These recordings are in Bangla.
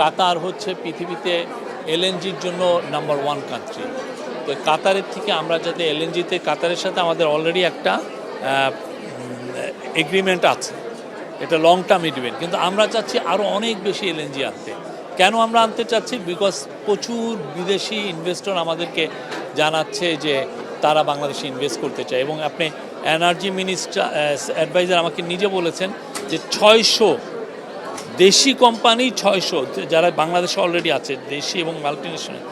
কাতার হচ্ছে পৃথিবীতে এলএনজির জন্য নাম্বার ওয়ান কান্ট্রি তো কাতারের থেকে আমরা যাতে এলএনজিতে, কাতারের সাথে আমাদের অলরেডি একটা এগ্রিমেন্ট আছে। এটা লং টার্ম এগ্রিমেন্ট কিন্তু আমরা চাচ্ছি আরও অনেক বেশি এলএনজি আনতে। কেন আমরা আনতে চাচ্ছি? বিকজ প্রচুর বিদেশি ইনভেস্টর আমাদেরকে জানাচ্ছে যে তারা বাংলাদেশে ইনভেস্ট করতে চায়। এবং আপনি এনার্জি মিনিস্টার অ্যাডভাইজার আমাকে নিজে বলেছেন যে ছয়শো দেশি কোম্পানি ছয়শো, যারা বাংলাদেশে অলরেডি আছে, দেশি এবং মাল্টিনেশনাল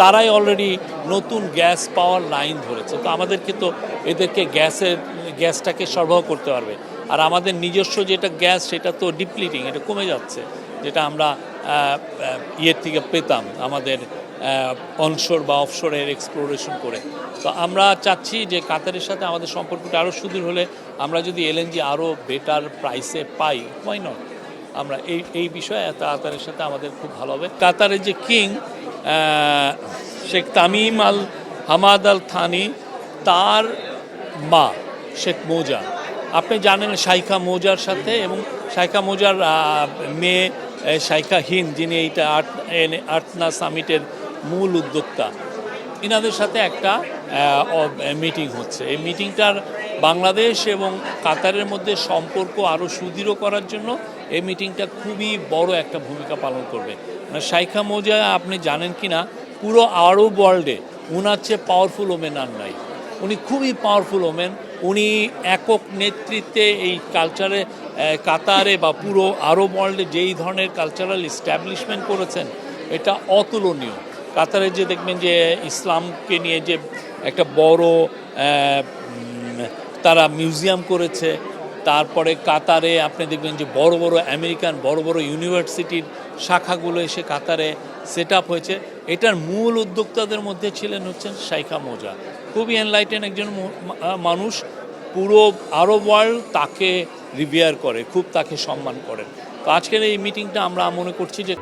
তারাই অলরেডি নতুন গ্যাস পাওয়ার লাইন ধরেছে। তো আমাদেরকে তো এদেরকে গ্যাসের, গ্যাসটাকে সরবরাহ করতে পারবে। আর আমাদের নিজস্ব যেটা গ্যাস, সেটা তো ডিপ্লিটিং এটা কমে যাচ্ছে, যেটা আমরা ইয়ের থেকে পেতাম আমাদের অনশোর বা অফশোরের এক্সপ্লোরেশন করে। তো আমরা চাচ্ছি যে কাতারের সাথে আমাদের সম্পর্কটা আরও সুদূর হলে আমরা যদি এলএনজি আরও বেটার প্রাইসে পাই হয় নট আমরা এই এই বিষয়ে কাতারের সাথে আমাদের খুব ভালো হবে। কাতারের যে king Sheikh Tamim Al Hamad Al Thani, তার মা, শেখ মৌজা। আপনি জানেন শাইখা মৌজার সাথে এবং শাইখা মৌজার মেয়ে শাইখা হিন্দ, যিনি এইটা আটনা সামিটের মূল উদ্যোক্তা। ইনাদের সাথে একটা মিটিং হচ্ছে। এই মিটিংটার বাংলাদেশ এবং কাতারের মধ্যে সম্পর্ক আরও সুদৃঢ় করার জন্য এই মিটিংটা খুবই বড় একটা ভূমিকা পালন করবে। মানে শাইখা মৌজা, আপনি জানেন কি না পুরো আরব ওয়ার্ল্ডে উনার চেয়ে পাওয়ারফুল ওমেন আর নাই। উনি খুবই পাওয়ারফুল ওমেন উনি একক নেতৃত্বে এই কালচারে কাতারে বা পুরো আরব ওয়ার্ল্ডে যেই ধরনের কালচারাল ইস্টাবলিশমেন্ট করেছেন, এটা অতুলনীয়। কাতারে যে দেখবেন যে ইসলামকে নিয়ে যে একটা বড় তারা মিউজিয়াম করেছে, তারপরে কাতারে আপনি দেখবেন যে বড় বড় আমেরিকান, বড় বড় ইউনিভার্সিটির শাখাগুলো এসে কাতারে সেট আপ হয়েছে। এটার মূল উদ্যোক্তাদের মধ্যে ছিলেন হচ্ছেন শাইখা মোজা। খুবই এনলাইটেন একজন মানুষ। পুরো আরব ওয়ার্ল্ড তাকে রিভিয়ার করে, খুব তাকে সম্মান করেন। তো আজকের এই মিটিংটা আমরা মনে করছি যে